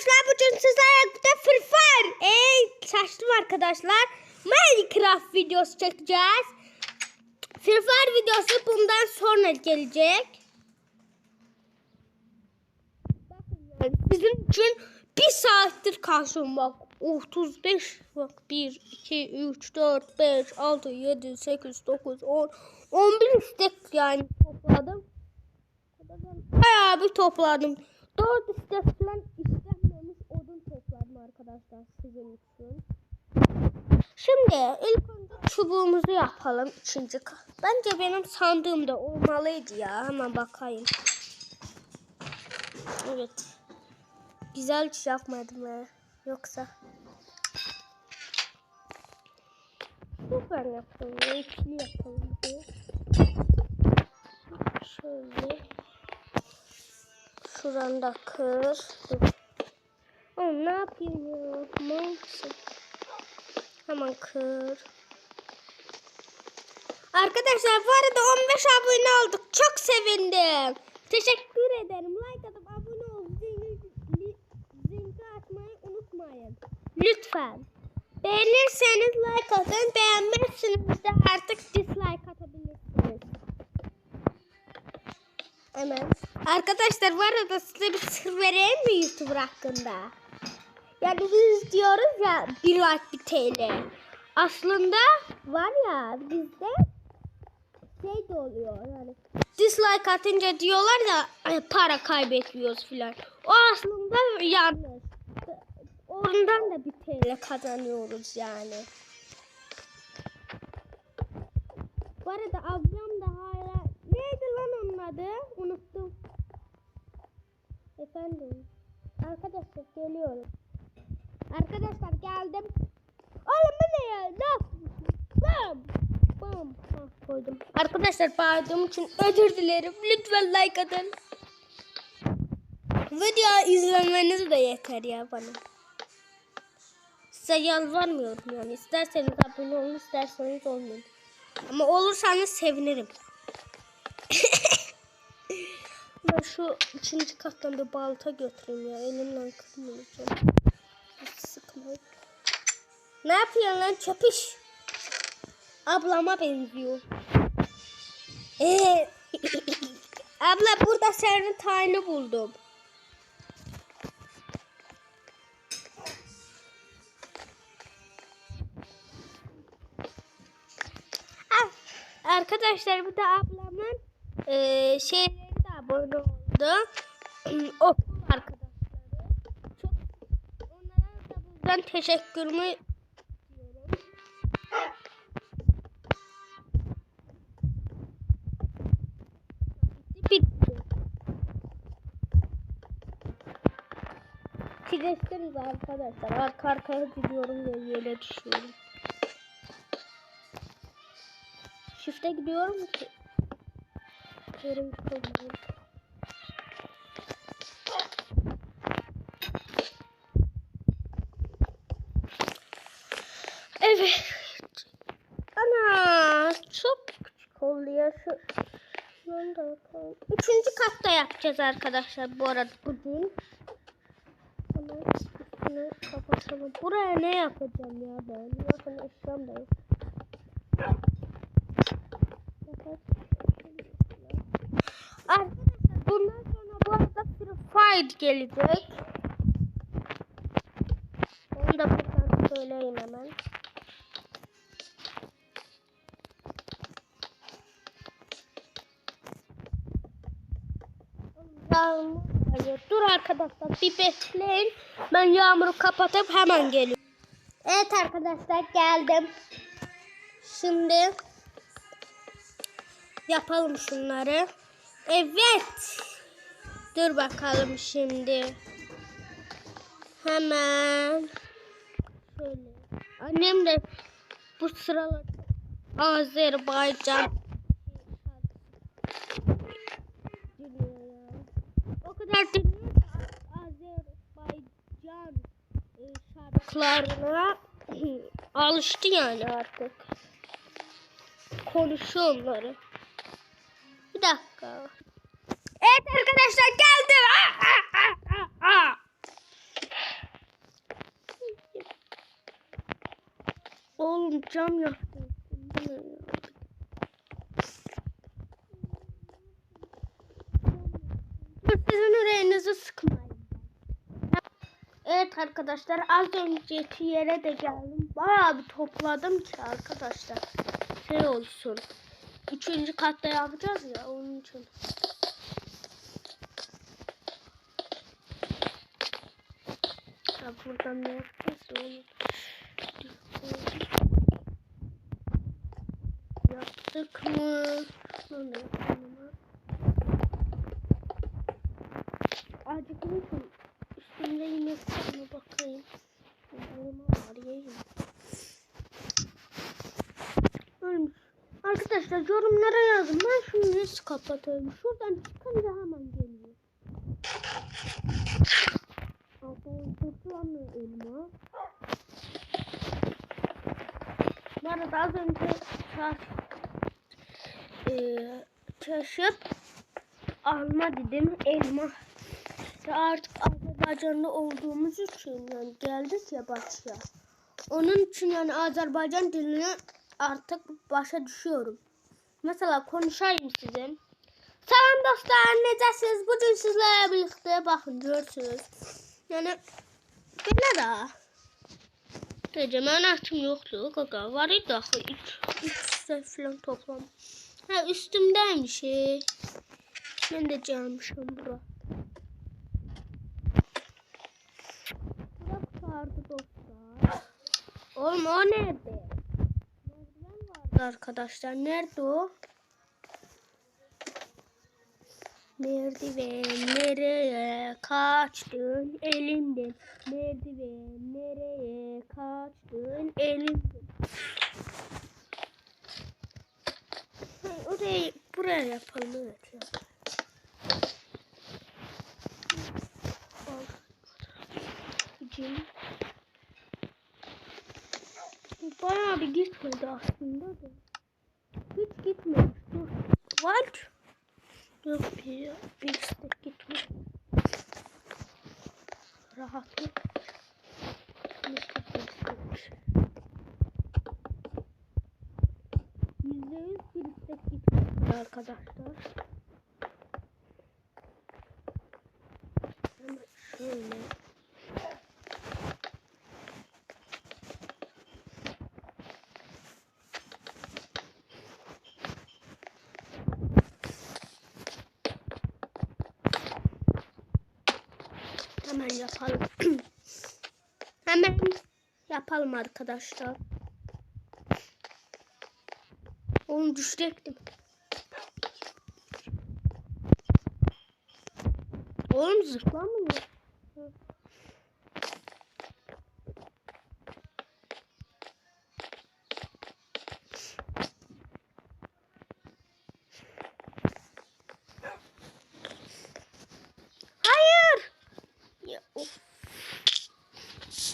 arkadaşlar bugün sizlerle birlikte Free Fire. Ey şaştım arkadaşlar. Minecraft videosu çekeceğiz. Free videosu bundan sonra gelecek. Sizin için bir saattir karşım bak. 35 bak 1, 2, 3, 4, 5, 6, 7, 8, 9, 10, 11 istek yani topladım. Bayağı bir topladım. Dört istek falan arkadaşlar sizin için. Şimdi ilk önce çubuğumuzu yapalım. Üçüncü Bence benim sandığımda olmalıydı ya. Hemen bakayım. Evet. Güzel hiç yapmadım ha. Yoksa. Süper yapalım. İkili yapalım. diye. Şöyle. Şuradan da kır. Dur. Oğlum ne yapayım ya? Mouse'u. Hemen kır. Arkadaşlar bu arada 15 abone olduk. Çok sevindim. Teşekkür ederim. Like atıp abone ol. Zili, atmayı unutmayın. Lütfen. Beğenirseniz like atın. Beğenmezseniz de artık dislike atabilirsiniz. Hemen. Arkadaşlar bu arada size bir sır vereyim mi YouTuber hakkında? Yani biz diyoruz ya 1 like 1 TL. Aslında var ya bizde şey de oluyor yani dislike atınca diyorlar "Ay, para kaybetmiyoruz filan. O aslında yanlış. Ondan da bir TL kazanıyoruz yani. Bu arada ablam da hala neydi lan onun adı? Unuttum. Efendim. Arkadaşlar geliyorum. Arkadaşlar geldim. Oğlum bu ne ya? Yapıyorsun? Bam. Bam. Koydum. Arkadaşlar bağırdığım için özür dilerim. Lütfen like atın. Video izlemeniz de yeter ya bana. Size yalvarmıyorum yani. İsterseniz abone olun, isterseniz olmayın. Ama olursanız sevinirim. ben şu üçüncü kattan bir balta götüreyim ya. Elimden kırmayacağım. Ne yapıyorsun lan çöpüş? Ablama benziyor. Ee, abla burada senin tayını buldum. Ah, Arkadaşlar bu da ablamın eee şeyleri de abone oldu. Okul arkadaşları. Çok buradan teşekkürümü. Bitti. Kileştiriz arkadaşlar. Arka arkaya gidiyorum ve yere düşüyorum. Shift'e gidiyorum ki. Yerim kalmıyor. Üçüncü katta yapacağız arkadaşlar bu arada bugün. Hemen kapatalım. Buraya ne yapacağım ya ben? Bakın eşyam da yok. Arkadaşlar bundan sonra bu arada Free Fire gelecek. Yağmur. Dur arkadaşlar bir bekleyin. Ben yağmuru kapatıp hemen geliyorum. Evet arkadaşlar geldim. Şimdi yapalım şunları. Evet. Dur bakalım şimdi. Hemen. Şöyle. Annem de bu sıralar Azerbaycan öğretmesiniz Azerbaycan şarkılarına alıştı yani artık. Konuşuyor onları. Bir dakika. Evet arkadaşlar geldim. Ah, ah, ah, Oğlum cam yok. Arkadaşlar az önceki yere de geldim. Bayağı bir topladım ki arkadaşlar. Şey olsun. Üçüncü katta yapacağız ya onun için. Ya buradan ne yapacağız onu? Yaptık mı? Şunu da yapalım. Acıkmışım. Üstümde yemek var mı bakayım. Elma var yiyeyim. Ölmüş. Arkadaşlar yorumlara yazın. Ben şunu nasıl kapatayım? Şuradan çıkınca hemen geliyor. Aferin kurtulamıyor elma. Bu arada az önce çarş, eee çarşıp alma dedim elma. Ya artık Azerbaycan'da olduğumuz için yani geldik ya başa. Onun için yani Azerbaycan dilini artık başa düşüyorum. Mesela konuşayım size. Selam dostlar, necəsiniz? Bugün sizlerle birlikte bakın görürsünüz. Yani belə də. Gece açım yoktu kaka. Var idi axı 3 3 falan toplam. Ha üstümdeymiş. e. Ben de gelmişim bura. Bırak vardı dostlar. Oğlum o nerede? Arkadaşlar. Nerede o? Merdiven nereye kaçtın elimden? Merdiven nereye kaçtın elimden? Hayır, orayı buraya yapalım evet ya. Al. Bayağı bir gitmedi aslında da. Hiç gitmemiş. Dur. What? Dur bir, bir istek gitmiş. Rahatlık. Nasıl bir istek gitmiş arkadaşlar. Hemen şöyle. Hemen yapalım. Hemen yapalım arkadaşlar. Oğlum düşecektim. Oğlum zıplamıyor. Hayır. Ya of.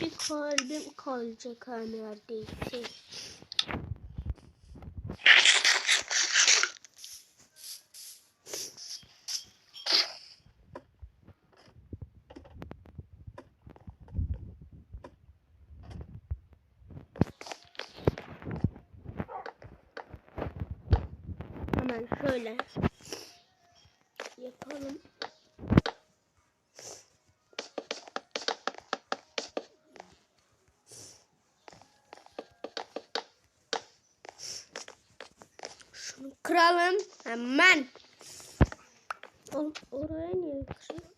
Bir kalbim kalacak ha neredeyse. Hemen şöyle yapalım. Şunu kıralım hemen. Oğlum oraya niye kırıyor?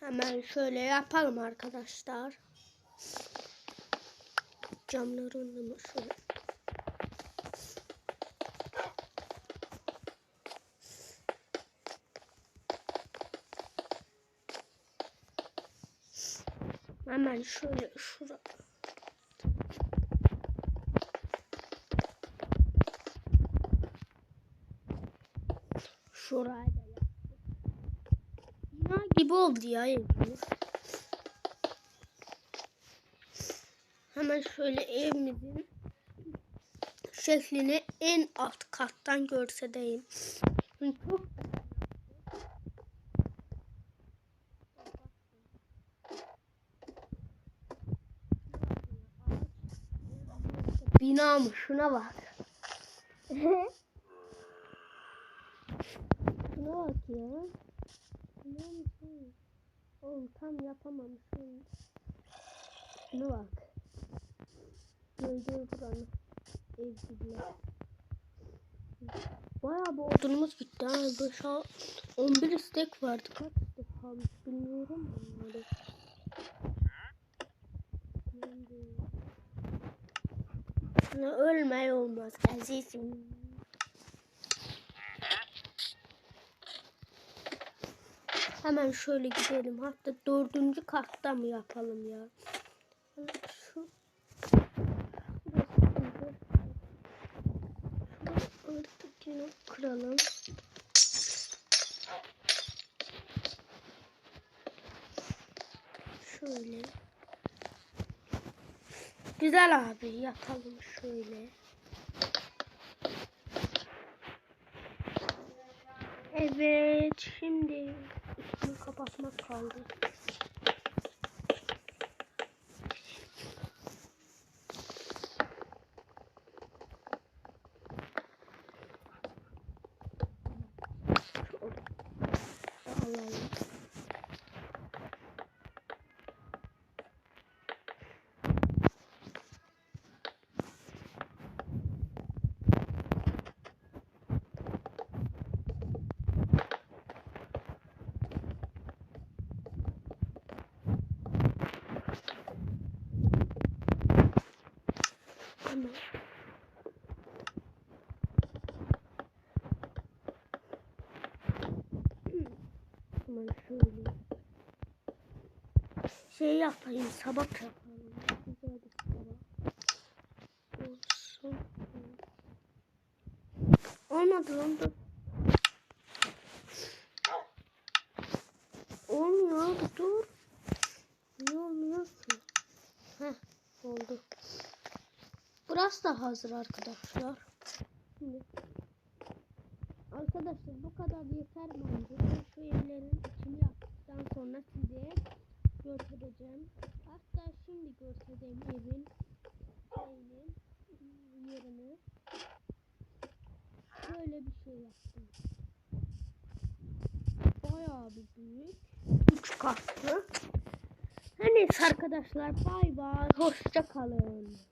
Hemen şöyle yapalım arkadaşlar. Camlarını mı şöyle. Hemen şöyle şura. Şuraya. Bina gibi oldu ya evimiz. Hemen şöyle evimizin şeklini en alt kattan görsedeyim. Çok Bina mı? Şuna bak. Şuna bak ya. Bina mı? şey? Oğlum tam yapamamışım. Şuna bak. Gölge buranın. Ev gibiler. Bayağı bir odunumuz bitti ha. 5 11 istek vardı. Kaç istek kalmış bilmiyorum bunları. Sana ölmey olmaz azizim. Hemen şöyle gidelim. Hatta dördüncü katta mı yapalım ya? Şu yine kıralım. Şöyle. Güzel abi yapalım şöyle. Evet şimdi kapatmak kaldı. Tamam. Hemen şöyle. Şey yapayım, sabah yapalım. Güzel bir sabah. Olsun. Olmadı lan dur. Olmuyor abi dur. Niye olmuyor ki? Heh oldu. Da hazır arkadaşlar. Şimdi. Arkadaşlar bu kadar yeter bence. Ben şu evlerin içini yaptıktan sonra size göstereceğim. Hatta şimdi göstereyim evin şeyini, yerini. Şöyle bir şey yaptım. Bayağı bir büyük. Üç katlı. Her neyse arkadaşlar bay bay. Hoşça kalın.